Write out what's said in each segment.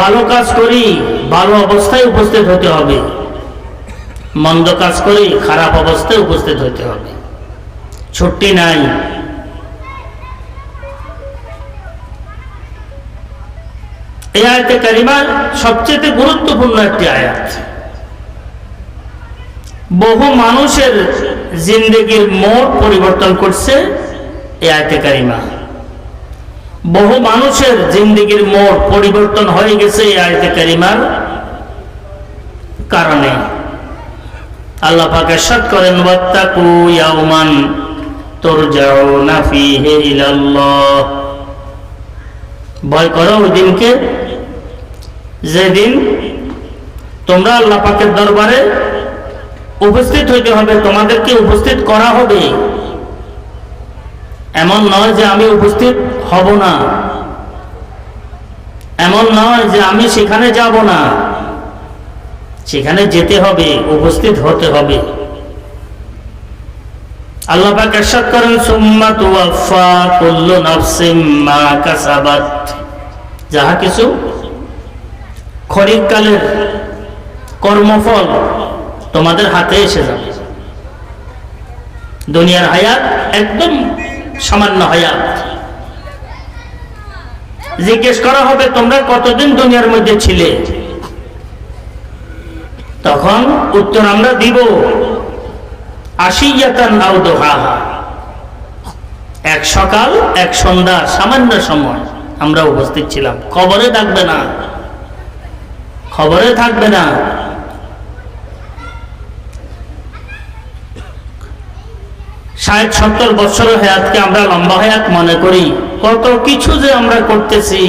ভালো কাজ করি, ভালো অবস্থায় উপস্থিত হতে হবে। মন্দ কাজ করি, খারাপ অবস্থায় উপস্থিত হতে হবে। ছুটি নাই। এই আয়াতে কারিমার সবচেয়ে গুরুত্বপূর্ণ একটি আয়াত। বহু মানুষের জিন্দগির মোড় পরিবর্তন করছে এই আয়াতে কারিমা। বহু মানুষের জিন্দগির মোড় পরিবর্তন হয়ে গেছে এই আয়াতে কারিমার কারণে। আল্লাহ পাক ইরশাদ করেন, ওয়াত্তাকু ইয়াউমান তুরজাউনা ফীহি ইলাল্লাহ। ভয় করো ওই দিনকে। যেদিন তোমরা আল্লাহ পাকের দরবারে উপস্থিত হইতে হবে, তোমাদেরকে উপস্থিত করা হবে। এমন নয় যে আমি উপস্থিত হব না। এমন নয় যে আমি সেখানে যাব না। সেখানে যেতে হবে, উপস্থিত হতে হবে। আল্লাহ পাক ইরশাদ করেন, সুম্মা তুওয়াফা কুল্লু নাফসিম মা কাসাবাত। যাহা কিছু ক্ষণিককালের কর্মফল তোমাদের হাতে এসে যাবে। দুনিয়ার হায়াত একদম সামান্য হায়াত জিজ্ঞেস করা হবে, তোমরা কতদিন দুনিয়ার মধ্যে ছিলে? তখন উত্তর, আমরা দিব আশিয়াতান দোহাহা এক সকাল, এক সন্ধ্যা, সামান্য সময় আমরা উপস্থিত ছিলাম। খবরে থাকবে না। খবরে থাকবে না। ষাট, সত্তর বছরের হায়াতকে আমরা লম্বা হায়াত মনে করি। কত কিছু যে আমরা করতেছি,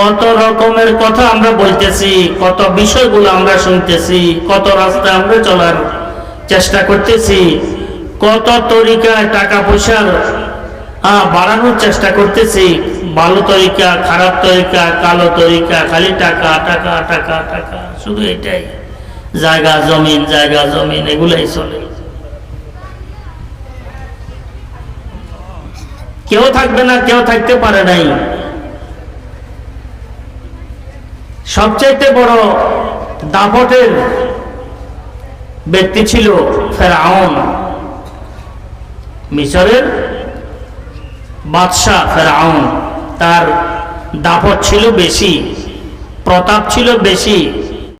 কত রকমের কথা আমরা বলতেছি, কত বিষয়গুলো আমরা শুনতেছি, কত রাস্তা আমরা চলার চেষ্টা করতেছি, কত তরিকায় টাকা পয়সার বাড়ানোর চেষ্টা করতেছি, ভালো তরিকা, খারাপ তরিকা, কালো তরিকা, খালি টাকা টাকা টাকা টাকা, শুধু এটাই। জায়গা, জমিন জায়গা, জমিন, এগুলাই চলে। কেউ থাকবে না, কেউ থাকতে পারে নাই। সবচাইতে বড় দাপটের ব্যক্তি ছিল ফেরাউন। মিশরের বাদশাহ ফেরাউন। তার দাপট ছিল বেশি, প্রতাপ ছিল বেশি।